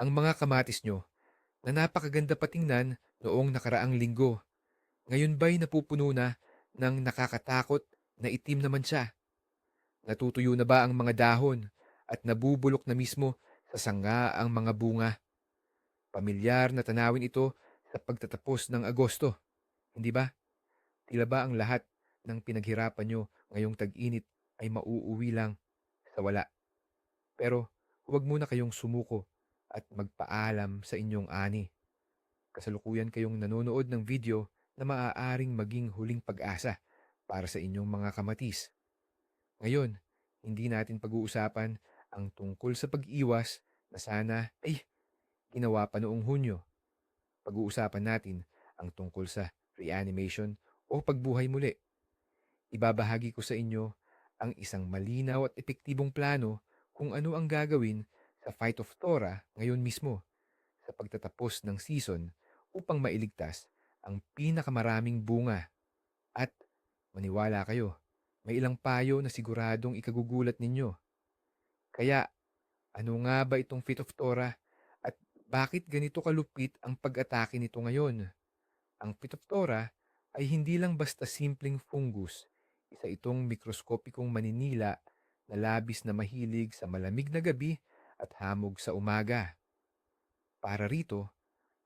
ang mga kamatis nyo na napakaganda patingnan noong nakaraang linggo. Ngayon ba'y napupuno na ng nakakatakot na itim naman siya? Natutuyo na ba ang mga dahon at nabubulok na mismo sa sanga ang mga bunga? Pamilyar na tanawin ito sa pagtatapos ng Agosto, hindi ba? Tila ba ang lahat ng pinaghirapan nyo ngayong tag-init ay mauuwi lang sa wala? Pero huwag muna kayong sumuko at magpaalam sa inyong ani. Kasalukuyan kayong nanonood ng video na maaaring maging huling pag-asa para sa inyong mga kamatis. Ngayon, hindi natin pag-uusapan ang tungkol sa pag-iwas na sana ay ginawa pa noong Hunyo. Pag-uusapan natin ang tungkol sa reanimation o pagbuhay muli. Ibabahagi ko sa inyo ang isang malinaw at epektibong plano kung ano ang gagawin sa Fight of Torah ngayon mismo sa pagtatapos ng season upang mailigtas ang pinakamaraming bunga. At maniwala kayo, may ilang payo na siguradong ikagugulat ninyo. Kaya, ano nga ba itong Fit of Torah at bakit ganito kalupit ang pag-atake nito ngayon? Ang Fit of Torah ay hindi lang basta simpleng fungus, isa itong mikroskopikong maninila na labis na mahilig sa malamig na gabi at hamog sa umaga. Para rito,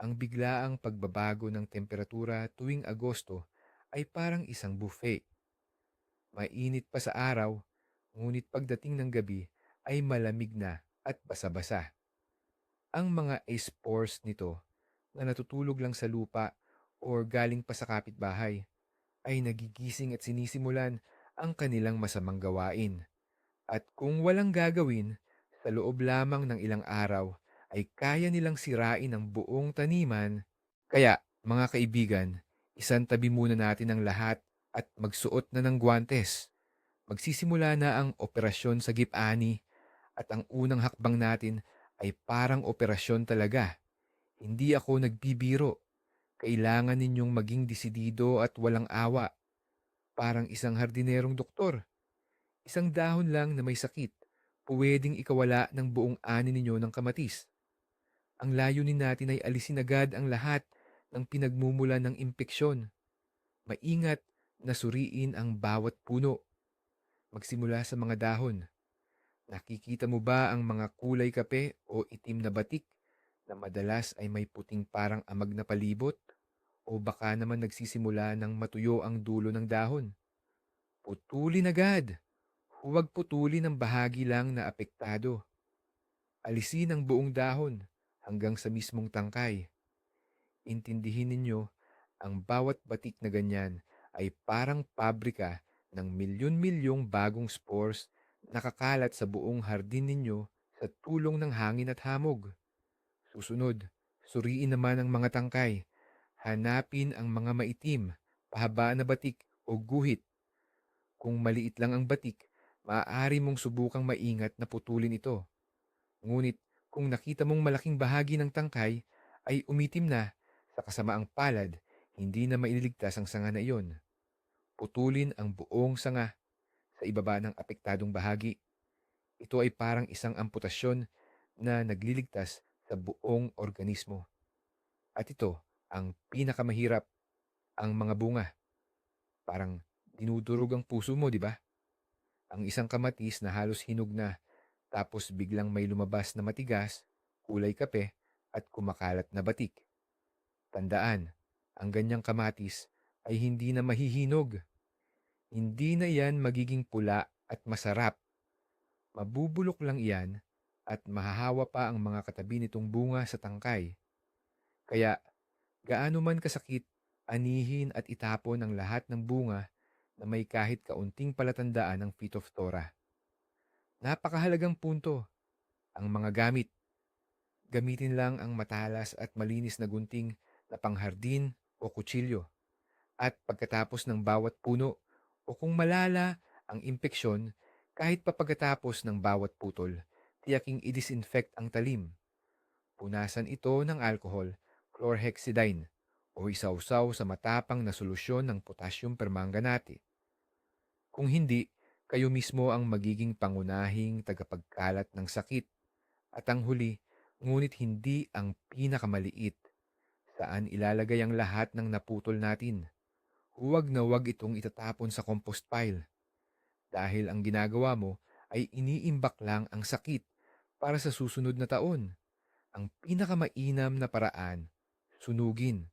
ang biglaang pagbabago ng temperatura tuwing Agosto ay parang isang buffet. Mainit pa sa araw, ngunit pagdating ng gabi ay malamig na at basa-basa. Ang mga spores nito na natutulog lang sa lupa o galing pa sa kapitbahay ay nagigising at sinisimulan ang kanilang masamang gawain. At kung walang gagawin, sa loob lamang ng ilang araw ay kaya nilang sirain ang buong taniman. Kaya, mga kaibigan, isan tabi muna natin ang lahat at magsuot na ng guwantes. Magsisimula na ang operasyon sa Gipani at ang unang hakbang natin ay parang operasyon talaga. Hindi ako nagbibiro. Kailangan ninyong maging disidido at walang awa. Parang isang hardinerong doktor. Isang dahon lang na may sakit pwedeng ikawala ng buong ani ninyo ng kamatis. Ang layunin natin ay alisin agad ang lahat ng pinagmumula ng impeksyon. Maingat na suriin ang bawat puno. Magsimula sa mga dahon. Nakikita mo ba ang mga kulay kape o itim na batik na madalas ay may puting parang amag na palibot? O baka naman nagsisimula ng matuyo ang dulo ng dahon? Putulin agad! Huwag putulin ang bahagi lang na apektado. Alisin ang buong dahon hanggang sa mismong tangkay. Intindihin ninyo, ang bawat batik na ganyan ay parang pabrika ng milyon-milyong bagong spores nakakalat sa buong hardin ninyo sa tulong ng hangin at hamog. Susunod, suriin naman ang mga tangkay. Hanapin ang mga maitim, pahaba na batik o guhit. Kung maliit lang ang batik, maaari mong subukang maingat na putulin ito. Ngunit kung nakita mong malaking bahagi ng tangkay ay umitim na sa kasamaang palad, hindi na maililigtas ang sanga na iyon. Putulin ang buong sanga sa ibaba ng apektadong bahagi. Ito ay parang isang amputasyon na nagliligtas sa buong organismo. At ito ang pinakamahirap, ang mga bunga. Parang dinudurog ang puso mo, di ba? Ang isang kamatis na halos hinog na, tapos biglang may lumabas na matigas, kulay kape, at kumakalat na batik. Tandaan, ang ganyang kamatis ay hindi na mahihinog. Hindi na yan magiging pula at masarap. Mabubulok lang iyan at mahahawa pa ang mga katabi nitong bunga sa tangkay. Kaya, gaano man kasakit, anihin at itapon ang lahat ng bunga na may kahit kaunting palatandaan ng Feet of Torah. Napakahalagang punto. Ang mga gamit. Gamitin lang ang matalas at malinis na gunting na panghardin o kutsilyo. At pagkatapos ng bawat puno o kung malala ang impeksyon, kahit pa pagkatapos ng bawat putol, tiyaking i-disinfect ang talim. Punasan ito ng alcohol, chlorhexidine, o isawsaw sa matapang na solusyon ng potassium permanganate. Kung hindi, kayo mismo ang magiging pangunahing tagapagkalat ng sakit at ang huli, ngunit hindi ang pinakamaliit. Saan ilalagay ang lahat ng naputol natin? Huwag na huwag itong itatapon sa compost pile. Dahil ang ginagawa mo ay iniimbak lang ang sakit para sa susunod na taon. Ang pinakamainam na paraan, sunugin.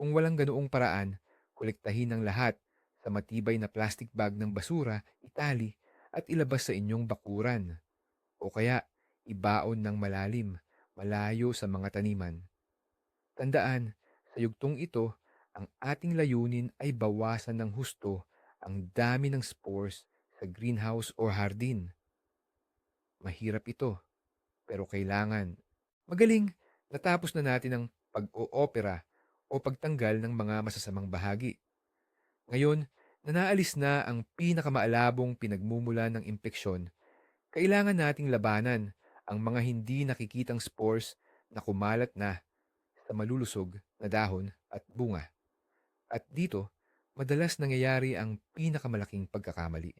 Kung walang ganoong paraan, kolektahin ang lahat sa matibay na plastic bag ng basura, itali, at ilabas sa inyong bakuran. O kaya, ibaon ng malalim, malayo sa mga taniman. Tandaan, sa yugtong ito, ang ating layunin ay bawasan ng husto ang dami ng spores sa greenhouse or hardin. Mahirap ito, pero kailangan. Magaling, natapos na natin ang pag-oopera o pagtanggal ng mga masasamang bahagi. Ngayon, na naalis na ang pinakamaalabong pinagmumula ng impeksyon, kailangan nating labanan ang mga hindi nakikitang spores na kumalat na sa malulusog na dahon at bunga. At dito, madalas nangyayari ang pinakamalaking pagkakamali.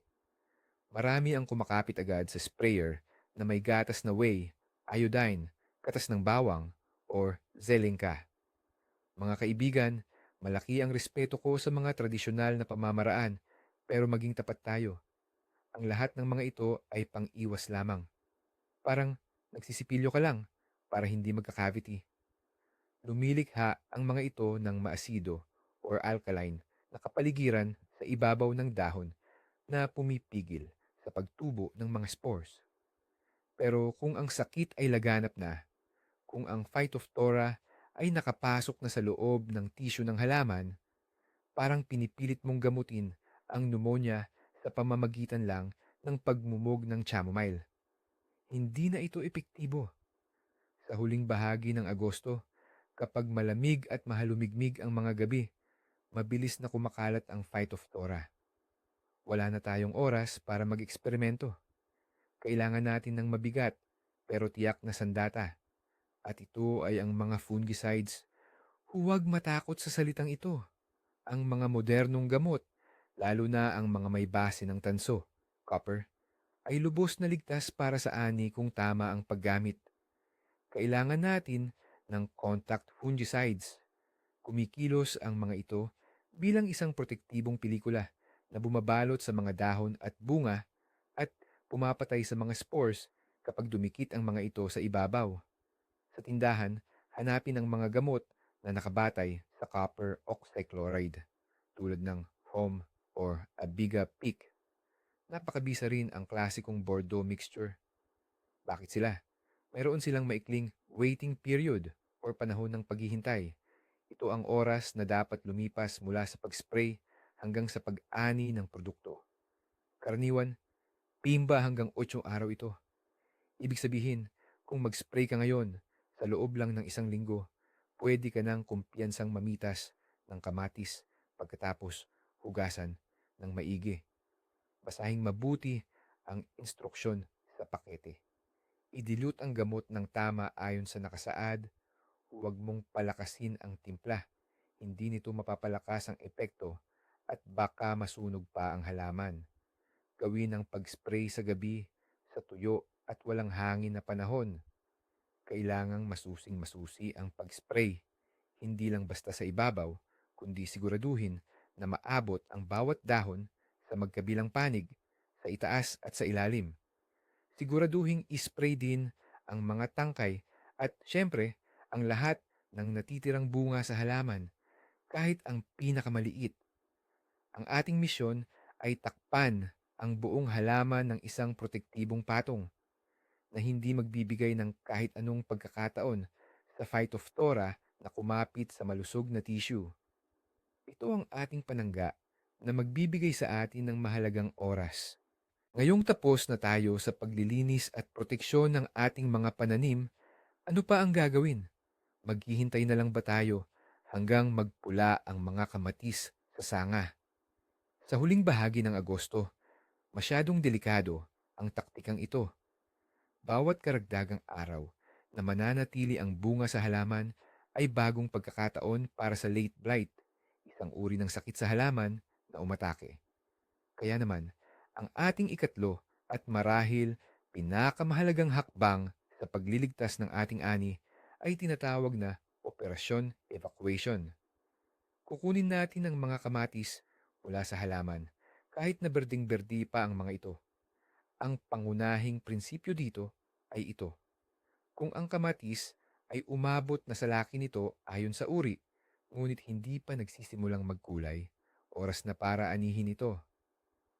Marami ang kumakapit agad sa sprayer na may gatas na whey, iodine, katas ng bawang, or zelenka. Mga kaibigan, malaki ang respeto ko sa mga tradisyonal na pamamaraan, pero maging tapat tayo. Ang lahat ng mga ito ay pang-iwas lamang. Parang nagsisipilyo ka lang para hindi magka-cavity. Lumilikha ang mga ito ng maasido or alkaline na kapaligiran sa ibabaw ng dahon na pumipigil sa pagtubo ng mga spores. Pero kung ang sakit ay laganap na, kung ang phytophthora ay nakapasok na sa loob ng tissue ng halaman, parang pinipilit mong gamutin ang pneumonia sa pamamagitan lang ng pagmumog ng chamomile. Hindi na ito epektibo. Sa huling bahagi ng Agosto, kapag malamig at mahalumigmig ang mga gabi, mabilis na kumakalat ang phytophthora. Wala na tayong oras para mag-eksperimento. Kailangan natin ng mabigat pero tiyak na sandata. At ito ay ang mga fungicides. Huwag matakot sa salitang ito. Ang mga modernong gamot, lalo na ang mga may base ng tanso, copper, ay lubos na ligtas para sa ani kung tama ang paggamit. Kailangan natin ng contact fungicides. Kumikilos ang mga ito bilang isang protektibong pelikula na bumabalot sa mga dahon at bunga at pumapatay sa mga spores kapag dumikit ang mga ito sa ibabaw. Sa tindahan, hanapin ang mga gamot na nakabatay sa copper oxychloride tulad ng Home or Abiga Peak. Napakabisa rin ang klasikong Bordeaux mixture. Bakit sila? Mayroon silang maikling waiting period or panahon ng paghihintay. Ito ang oras na dapat lumipas mula sa pag-spray hanggang sa pag-ani ng produkto. Karaniwan, pimba hanggang 8 araw ito. Ibig sabihin, kung mag-spray ka ngayon, sa loob lang ng isang linggo, pwede ka nang kumpiyansang mamitas ng kamatis pagkatapos hugasan ng maigi. Basahing mabuti ang instruksyon sa pakete. I-dilute ang gamot ng tama ayon sa nakasaad. Huwag mong palakasin ang timpla. Hindi nito mapapalakas ang epekto at baka masunog pa ang halaman. Gawin ang pag-spray sa gabi, sa tuyo at walang hangin na panahon kailangang masusing masusi ang pag-spray. Hindi lang basta sa ibabaw, kundi siguraduhin na maabot ang bawat dahon sa magkabilang panig, sa itaas at sa ilalim. Siguraduhin ispray din ang mga tangkay at syempre ang lahat ng natitirang bunga sa halaman, kahit ang pinakamaliit. Ang ating misyon ay takpan ang buong halaman ng isang protektibong patong na hindi magbibigay ng kahit anong pagkakataon sa phytophthora na kumapit sa malusog na tissue. Ito ang ating panangga na magbibigay sa atin ng mahalagang oras. Ngayong tapos na tayo sa paglilinis at proteksyon ng ating mga pananim, ano pa ang gagawin? Maghihintay na lang ba tayo hanggang magpula ang mga kamatis sa sanga? Sa huling bahagi ng Agosto, masyadong delikado ang taktikang ito bawat karagdagang araw na mananatili ang bunga sa halaman ay bagong pagkakataon para sa late blight, isang uri ng sakit sa halaman na umatake. Kaya naman, ang ating ikatlo at marahil pinakamahalagang hakbang sa pagliligtas ng ating ani ay tinatawag na operasyon evacuation. Kukunin natin ang mga kamatis mula sa halaman kahit na berding-berdi pa ang mga ito. Ang pangunahing prinsipyo dito ay ito. Kung ang kamatis ay umabot na sa laki nito ayon sa uri, ngunit hindi pa nagsisimulang magkulay, oras na para anihin ito.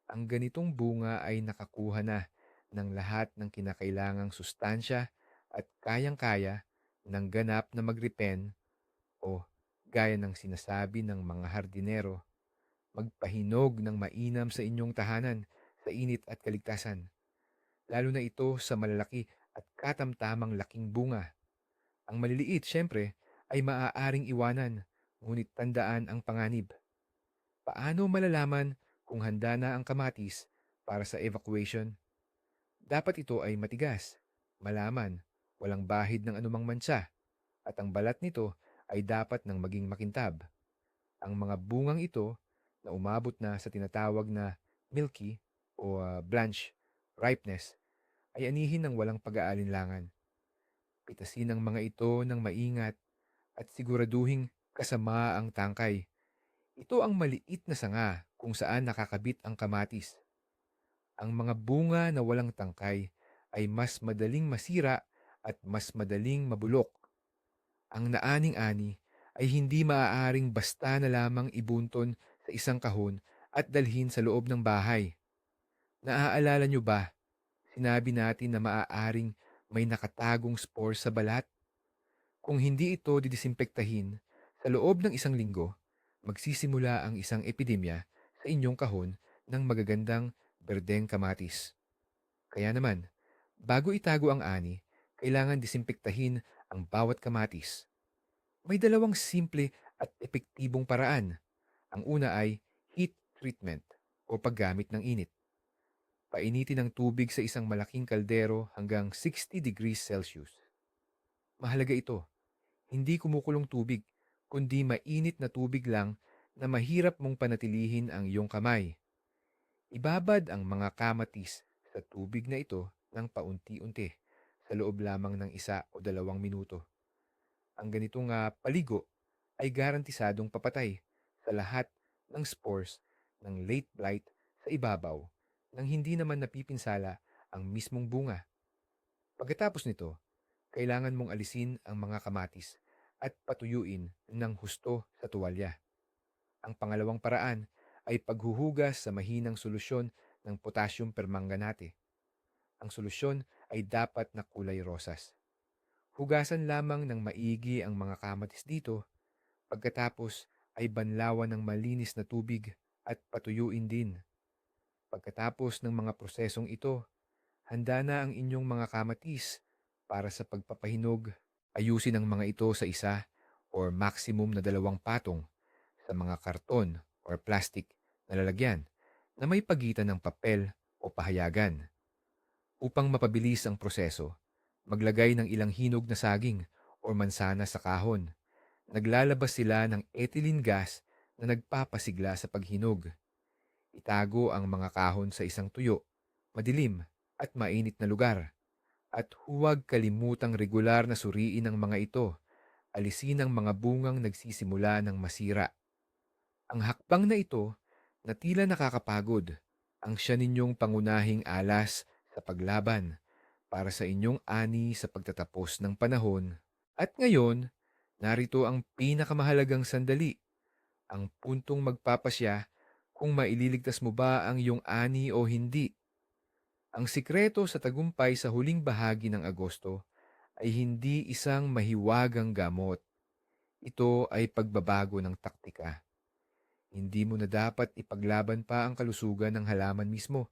Ang ganitong bunga ay nakakuha na ng lahat ng kinakailangang sustansya at kayang-kaya ng ganap na magripen o gaya ng sinasabi ng mga hardinero, magpahinog ng mainam sa inyong tahanan sa init at kaligtasan. Lalo na ito sa malalaki at katamtamang laking bunga. Ang maliliit, syempre, ay maaaring iwanan, ngunit tandaan ang panganib. Paano malalaman kung handa na ang kamatis para sa evacuation? Dapat ito ay matigas, malaman, walang bahid ng anumang mansa, at ang balat nito ay dapat nang maging makintab. Ang mga bungang ito na umabot na sa tinatawag na milky o uh, blanch ripeness ay anihin ng walang pag-aalinlangan. Pitasin ang mga ito ng maingat at siguraduhing kasama ang tangkay. Ito ang maliit na sanga kung saan nakakabit ang kamatis. Ang mga bunga na walang tangkay ay mas madaling masira at mas madaling mabulok. Ang naaning-ani ay hindi maaaring basta na lamang ibunton sa isang kahon at dalhin sa loob ng bahay. Naaalala nyo ba, sinabi natin na maaaring may nakatagong spore sa balat? Kung hindi ito didisinfektahin, sa loob ng isang linggo, magsisimula ang isang epidemya sa inyong kahon ng magagandang berdeng kamatis. Kaya naman, bago itago ang ani, kailangan disinfektahin ang bawat kamatis. May dalawang simple at epektibong paraan. Ang una ay heat treatment o paggamit ng init. Painitin ang tubig sa isang malaking kaldero hanggang 60 degrees Celsius. Mahalaga ito. Hindi kumukulong tubig, kundi mainit na tubig lang na mahirap mong panatilihin ang iyong kamay. Ibabad ang mga kamatis sa tubig na ito ng paunti-unti sa loob lamang ng isa o dalawang minuto. Ang ganitong uh, paligo ay garantisadong papatay sa lahat ng spores ng late blight sa ibabaw nang hindi naman napipinsala ang mismong bunga. Pagkatapos nito, kailangan mong alisin ang mga kamatis at patuyuin ng husto sa tuwalya. Ang pangalawang paraan ay paghuhugas sa mahinang solusyon ng potassium permanganate. Ang solusyon ay dapat na kulay rosas. Hugasan lamang ng maigi ang mga kamatis dito, pagkatapos ay banlawan ng malinis na tubig at patuyuin din. Pagkatapos ng mga prosesong ito, handa na ang inyong mga kamatis para sa pagpapahinog Ayusin ang mga ito sa isa or maximum na dalawang patong sa mga karton or plastic na lalagyan na may pagitan ng papel o pahayagan. Upang mapabilis ang proseso, maglagay ng ilang hinog na saging o mansana sa kahon. Naglalabas sila ng ethylene gas na nagpapasigla sa paghinog. Itago ang mga kahon sa isang tuyo, madilim at mainit na lugar at huwag kalimutang regular na suriin ang mga ito. Alisin ang mga bungang nagsisimula ng masira. Ang hakbang na ito na tila nakakapagod ang siya ninyong pangunahing alas sa paglaban para sa inyong ani sa pagtatapos ng panahon. At ngayon, narito ang pinakamahalagang sandali, ang puntong magpapasya kung maililigtas mo ba ang iyong ani o hindi. Ang sikreto sa tagumpay sa huling bahagi ng Agosto ay hindi isang mahiwagang gamot. Ito ay pagbabago ng taktika. Hindi mo na dapat ipaglaban pa ang kalusugan ng halaman mismo,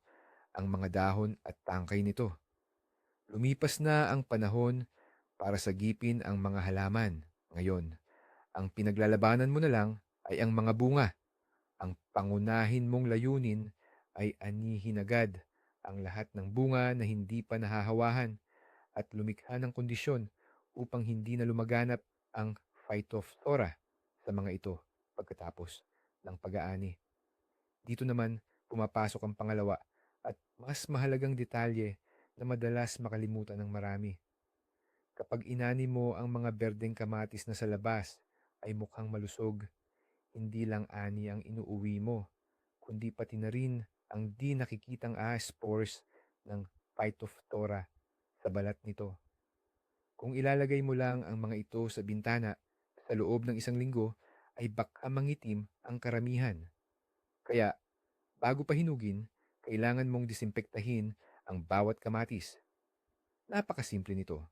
ang mga dahon at tangkay nito. Lumipas na ang panahon para sagipin ang mga halaman. Ngayon, ang pinaglalabanan mo na lang ay ang mga bunga. Ang pangunahin mong layunin ay anihin agad ang lahat ng bunga na hindi pa nahahawahan at lumikha ng kondisyon upang hindi na lumaganap ang phytophthora sa mga ito pagkatapos ng pag-aani. Dito naman pumapasok ang pangalawa at mas mahalagang detalye na madalas makalimutan ng marami. Kapag inani mo ang mga berdeng kamatis na sa labas, ay mukhang malusog. Hindi lang ani ang inuuwi mo, kundi pati na rin ang di nakikitang ah, spores ng Phytophthora sa balat nito. Kung ilalagay mo lang ang mga ito sa bintana sa loob ng isang linggo, ay baka mangitim ang karamihan. Kaya, bago pa hinugin, kailangan mong disimpektahin ang bawat kamatis. Napakasimple nito.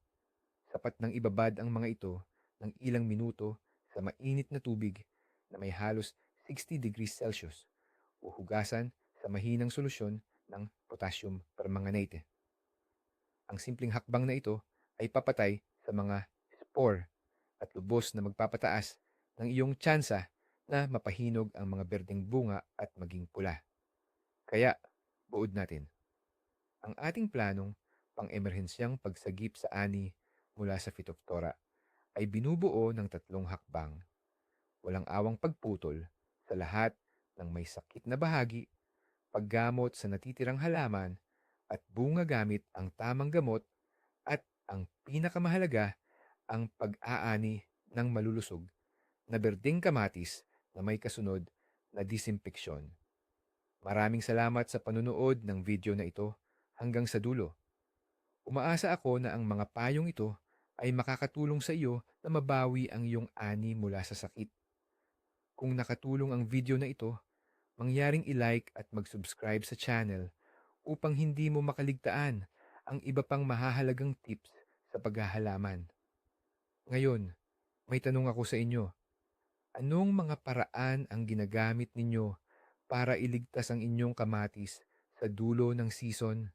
Sapat nang ibabad ang mga ito ng ilang minuto sa mainit na tubig na may halos 60 degrees Celsius o hugasan sa mahinang solusyon ng potassium permanganate. Ang simpleng hakbang na ito ay papatay sa mga spore at lubos na magpapataas ng iyong tsansa na mapahinog ang mga berdeng bunga at maging pula. Kaya, buod natin. Ang ating planong pang-emerhensyang pagsagip sa ani mula sa Phytophthora ay binubuo ng tatlong hakbang. Walang awang pagputol sa lahat ng may sakit na bahagi, paggamot sa natitirang halaman, at bunga gamit ang tamang gamot at ang pinakamahalaga ang pag-aani ng malulusog na berdeng kamatis na may kasunod na disimpeksyon. Maraming salamat sa panunood ng video na ito hanggang sa dulo. Umaasa ako na ang mga payong ito ay makakatulong sa iyo na mabawi ang iyong ani mula sa sakit. Kung nakatulong ang video na ito, mangyaring i-like at mag-subscribe sa channel upang hindi mo makaligtaan ang iba pang mahahalagang tips sa paghahalaman. Ngayon, may tanong ako sa inyo. Anong mga paraan ang ginagamit ninyo para iligtas ang inyong kamatis sa dulo ng season?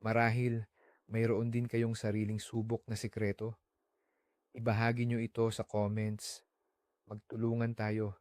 Marahil, mayroon din kayong sariling subok na sikreto? Ibahagi nyo ito sa comments. Magtulungan tayo